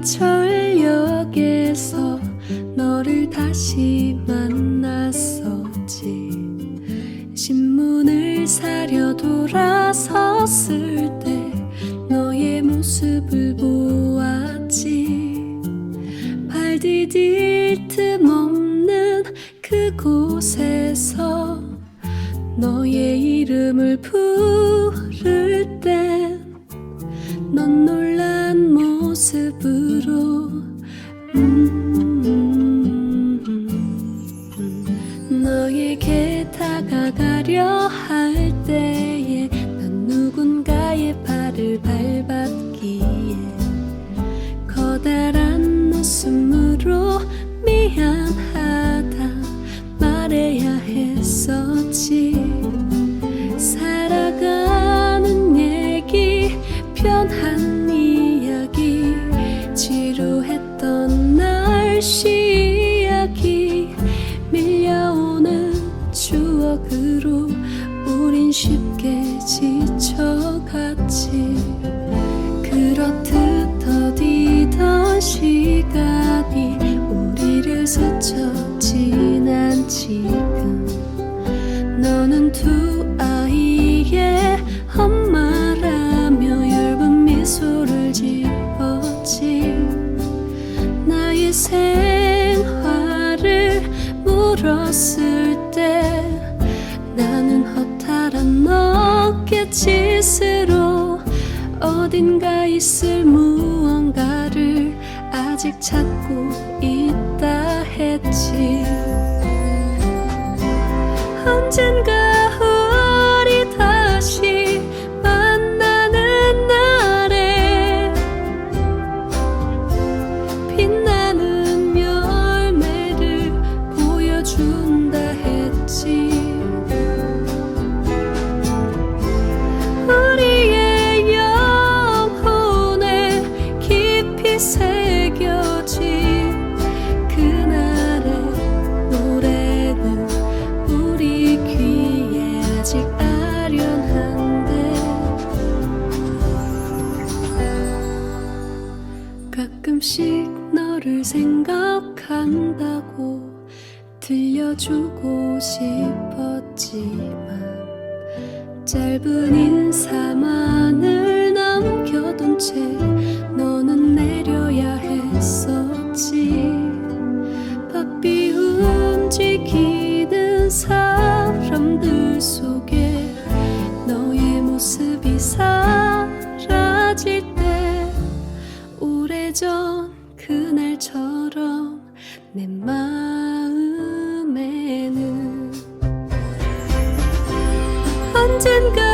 지하철역에서 너를 다시 만났었지. 신문을 사려 돌아섰을 때 너의 모습을 보았지. 발 디딜 틈 없는 그곳에서 너의 이름을 부 가가려 할 때에 난 누군가의 발을 밟았기에 커다란 웃음으로 미안하다 말해야 했었지. 살아가는 얘기 편한 이야기 지루했던 날씨 쉽게 지쳐갔지. 그렇듯 더디던 시간이 우리를 스쳐 지난 지금. 너는 두 아이의 엄마라며 엷은 미소를 지었지. 나의 생활을 물었을 어깨짓으로 어딘가 있을 무언가를 아직 찾고 있다 했지. 언젠가 새겨진 그날의 노래는 우리 귀에 아직 아련한데 가끔씩 너를 생각한다고 들려주고 싶었지만 짧은 인사만을 그날처럼 내 마음에는 언젠가